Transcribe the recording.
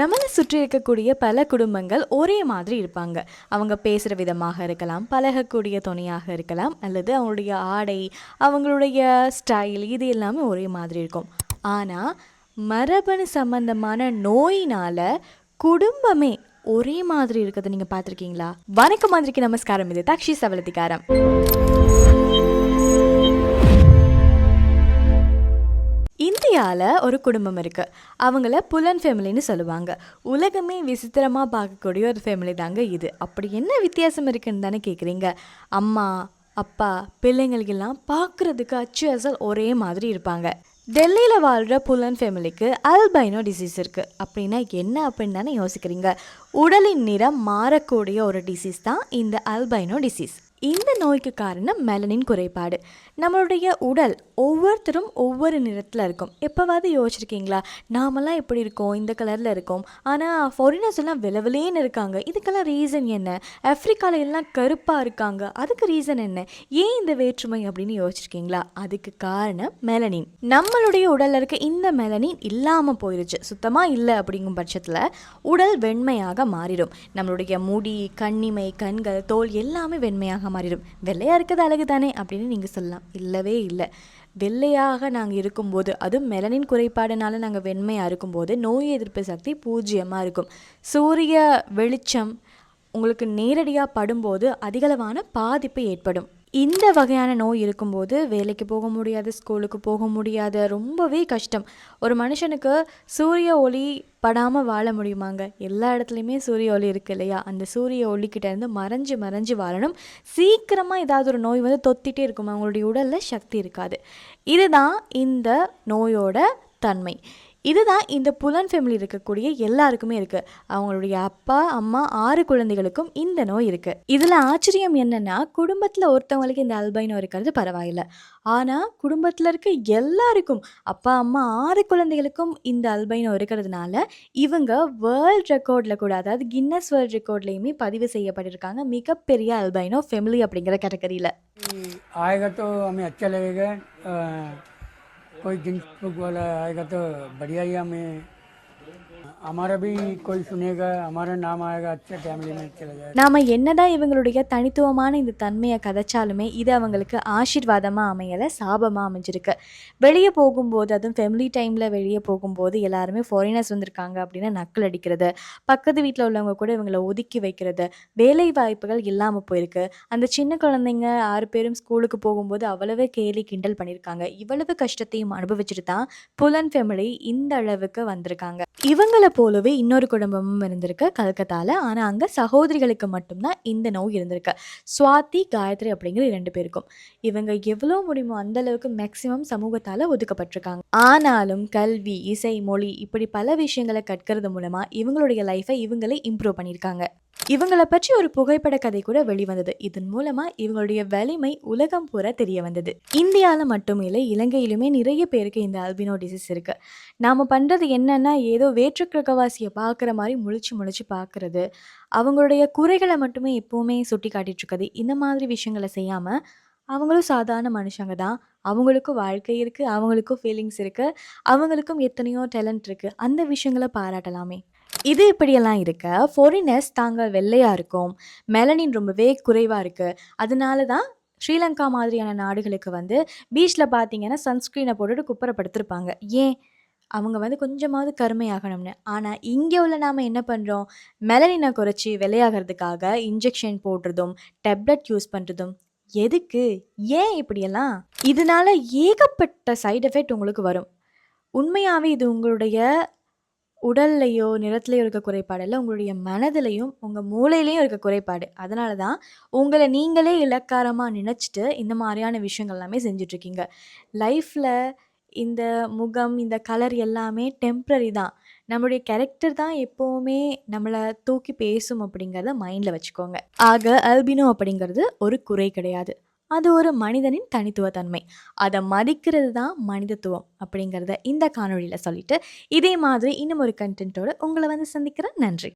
நம்மளை சுற்றி இருக்கக்கூடிய பல குடும்பங்கள் ஒரே மாதிரி இருப்பாங்க. அவங்க பேசுகிற விதமாக இருக்கலாம் பழகக்கூடிய துணையாக இருக்கலாம் அல்லது அவங்களுடைய ஆடை அவங்களுடைய ஸ்டைல் இது எல்லாமே ஒரே மாதிரி இருக்கும். ஆனால் மரபணு சம்பந்தமான நோயினால் குடும்பமே ஒரே மாதிரி இருக்கிறத நீங்கள் பார்த்துருக்கீங்களா? வணக்கம் மாதிரிக்கு நமஸ்காரம். இது தக்ஷி சவலதிகாரம். இந்தியாவில் ஒரு குடும்பம் இருக்குது அவங்கள புலன் ஃபேமிலின்னு சொல்லுவாங்க. உலகமே விசித்திரமாக பார்க்கக்கூடிய ஒரு ஃபேமிலி தாங்க இது. அப்படி என்ன வித்தியாசம் இருக்குன்னு தானே கேட்குறீங்க அம்மா அப்பா பிள்ளைங்களுக்கெல்லாம் பார்க்குறதுக்கு அச்சு அசல் ஒரே மாதிரி இருப்பாங்க. டெல்லியில் வாழ்கிற புலன் ஃபேமிலிக்கு அல்பைனோ டிசீஸ் இருக்குது அப்படின்னா என்ன அப்படின்னு தானே யோசிக்கிறீங்க? உடலின் நிறம் மாறக்கூடிய ஒரு டிசீஸ் தான் இந்த அல்பைனோ டிசீஸ். இந்த நோய்க்கு காரணம் மெலனின் குறைபாடு. நம்மளுடைய உடல் ஒவ்வொருத்தரும் ஒவ்வொரு நிறத்தில் இருக்கும். எப்போவாவது யோசிச்சிருக்கீங்களா? நாமெல்லாம் எப்படி இருக்கோம்? இந்த கலரில் இருக்கோம். ஆனால் ஃபாரினர்ஸ் எல்லாம் விலவிலேன்னு இருக்காங்க. இதுக்கெல்லாம் ரீசன் என்ன? ஆஃப்ரிக்கால எல்லாம் கருப்பாக இருக்காங்க. அதுக்கு ரீசன் என்ன? ஏன் இந்த வேற்றுமை அப்படின்னு யோசிச்சிருக்கீங்களா? அதுக்கு காரணம் மெலனின் நம்மளுடைய உடலில் இருக்க இந்த மெலனின் இல்லாமல் போயிருச்சு. சுத்தமாக இல்லை அப்படிங்கும் பட்சத்தில் உடல் வெண்மையாக மாறிடும். நம்மளுடைய முடி கண்ணிமை கண்கள் தோல் எல்லாமே வெண்மையாக மாறிடும். வெள்ளையாக இருக்கிறது அழகு தானே அப்படின்னு நீங்கள் சொல்லலாம். இல்லவே இல்லை. வெள்ளையாக நாங்கள் இருக்கும்போது அதுவும் மெலனின் குறைபாடுனால நாங்கள் வெண்மையாக இருக்கும்போது நோய் எதிர்ப்பு சக்தி பூஜ்ஜியமாக இருக்கும். சூரிய வெளிச்சம் உங்களுக்கு நேரடியாக படும்போது அதிகளவான பாதிப்பு ஏற்படும். இந்த வகையான நோய் இருக்கும்போது வேலைக்கு போக முடியாது ஸ்கூலுக்கு போக முடியாது. ரொம்பவே கஷ்டம். ஒரு மனுஷனுக்கு சூரிய ஒளி படாமல் வாழ முடியுமாங்க? எல்லா இடத்துலையுமே சூரிய ஒளி இருக்கு இல்லையா? அந்த சூரிய ஒளிக்கிட்ட இருந்து மறைஞ்சு மறைஞ்சு வாழணும். சீக்கிரமாக ஏதாவது ஒரு நோய் வந்து தொத்திட்டே இருக்கும்? அவங்களுடைய உடலில் சக்தி இருக்காது. இதுதான் இந்த நோயோட தன்மை. இதுதான் இந்த புலன் ஃபேமிலி இருக்கக்கூடிய எல்லாருக்குமே இருக்குது அவங்களுடைய அப்பா அம்மா ஆறு குழந்தைகளுக்கும் இந்த நோய் இருக்குது இதில் ஆச்சரியம் என்னென்னா குடும்பத்தில் ஒருத்தவங்களுக்கு இந்த அல்பைனோ இருக்கிறது பரவாயில்ல. ஆனால் குடும்பத்தில் இருக்க எல்லாருக்கும் அப்பா அம்மா ஆறு குழந்தைகளுக்கும் இந்த அல்பைனோ இருக்கிறதுனால இவங்க வேர்ல்ட் ரெக்கார்டில் கூட அதாவது கின்னஸ் வேர்ல்ட் ரெக்கார்ட்லேயுமே பதிவு செய்யப்பட்டிருக்காங்க மிகப்பெரிய அல்பைனோ ஃபேமிலி அப்படிங்கிற கேட்டகரியில் ஆயகத்தோ அமை அச்சலவேக कोई बुक वाला आएगा तो बढ़िया ही हमें हमारा भी कोई सुनेगा हमारा नाम आएगा अच्छा फैमिली में चला जाएगा நாம் என்னதான் இவங்களுடைய தனித்துவமான இந்த தன்மையை கதைச்சாலுமே இது அவங்களுக்கு ஆசீர்வாதமாக அமையலை சாபமாக அமைஞ்சிருக்கு வெளியே போகும்போது அதுவும் ஃபேமிலி டைமில் வெளியே போகும்போது எல்லாருமே ஃபாரினர்ஸ் வந்திருக்காங்க அப்படின்னு நக்கல் அடிக்கிறது பக்கத்து வீட்டில் உள்ளவங்க கூட இவங்களை ஒதுக்கி வைக்கிறது வேலை வாய்ப்புகள் இல்லாமல் போயிருக்கு அந்த சின்ன குழந்தைங்க ஆறு பேரும் ஸ்கூலுக்கு போகும்போது அவ்வளவு கேலி கிண்டல் பண்ணியிருக்காங்க இவ்வளவு கஷ்டத்தையும் அனுபவிச்சுட்டு தான் புலன் ஃபேமிலி இந்த அளவுக்கு வந்திருக்காங்க இவங்கள போலவே இன்னொரு குடும்பமும் இருந்திருக்கு கல்கத்தால. ஆனால் அங்கே சகோதரிகளுக்கு மட்டும்தான் இந்த நோய் இருந்திருக்கு. சுவாதி காயத்ரி அப்படிங்கிற இரண்டு பேருக்கும். இவங்க எவ்வளோ முடியுமோ அந்த அளவுக்கு மேக்சிமம் சமூகத்தால் ஒதுக்கப்பட்டிருக்காங்க. ஆனாலும் கல்வி இசை மொழி இப்படி பல விஷயங்களை கற்கிறது மூலமாக இவங்களுடைய லைஃப்பை இவங்களே இம்ப்ரூவ் பண்ணியிருக்காங்க. இவங்களை பற்றி ஒரு புகைப்பட கதை கூட வெளிவந்தது. இதன் மூலமா இவங்களுடைய வலிமை உலகம் பூரா தெரிய வந்தது. இந்தியாவில் மட்டும் இல்லை இலங்கையிலுமே நிறைய பேருக்கு இந்த அல்பினோ டிசீஸ் இருக்கு. நாம பண்றது என்னன்னா ஏதோ வேற்றுக்கிழக்கவாசியை பார்க்குற மாதிரி முழிச்சு முழிச்சு பார்க்கறது. அவங்களுடைய குறைகளை மட்டுமே எப்பவுமே சுட்டி காட்டிட்டு இருக்குது இந்த மாதிரி விஷயங்களை செய்யாம அவங்களும் சாதாரண மனுஷங்க தான். அவங்களுக்கும் வாழ்க்கை இருக்குது அவங்களுக்கும் ஃபீலிங்ஸ் இருக்குது அவங்களுக்கும் எத்தனையோ டேலண்ட் இருக்குது அந்த விஷயங்களை பாராட்டலாமே. இது இப்படியெல்லாம் இருக்க? ஃபாரினர்ஸ் தாங்கள் வெள்ளையாக இருக்கும். மெலனின் ரொம்பவே குறைவாக இருக்குது அதனால தான் ஸ்ரீலங்கா மாதிரியான நாடுகளுக்கு வந்து பீச்சில் பார்த்தீங்கன்னா சன்ஸ்க்ரீனை போட்டுட்டு குப்புறப்படுத்திருப்பாங்க. ஏன்? அவங்க வந்து கொஞ்சமாவது கருமையாகணும்னு. ஆனால் இங்கே உள்ள நாம் என்ன பண்ணுறோம் மெலனினை குறைச்சி வெள்ளையாகிறதுக்காக இன்ஜெக்ஷன் போடுறதும் டெப்லெட் யூஸ் பண்ணுறதும் எதுக்கு? ஏன் இப்படியெல்லாம்? இதனால ஏகப்பட்ட சைடு எஃபெக்ட் உங்களுக்கு வரும். உண்மையாகவே இது உங்களுடைய உடல்லையோ நிறத்துலையோ இருக்க குறைபாடு இல்லை உங்களுடைய மனதிலையும் உங்கள் மூளையிலையும் இருக்க குறைபாடு. அதனால தான் உங்களை நீங்களே இலக்காரமாக நினச்சிட்டு இந்த மாதிரியான விஷயங்கள் எல்லாமே செஞ்சிட்ருக்கீங்க. லைஃப்பில் இந்த முகம் இந்த கலர் எல்லாமே டெம்ப்ரரி தான். நம்மளுடைய கேரக்டர் தான் எப்போவுமே நம்மளை தூக்கி பேசும் அப்படிங்கிறத மைண்டில் வச்சுக்கோங்க. ஆக அல்பினோ அப்படிங்கிறது ஒரு குறை கிடையாது. அது ஒரு மனிதனின் தனித்துவத்தன்மை. அதை மதிக்கிறது தான் மனிதத்துவம் அப்படிங்கிறத இந்த காணொளியில் சொல்லிட்டு இதே மாதிரி இன்னும் ஒரு கண்டென்ட்டோடு உங்களை வந்து சந்திக்கிறேன். நன்றி.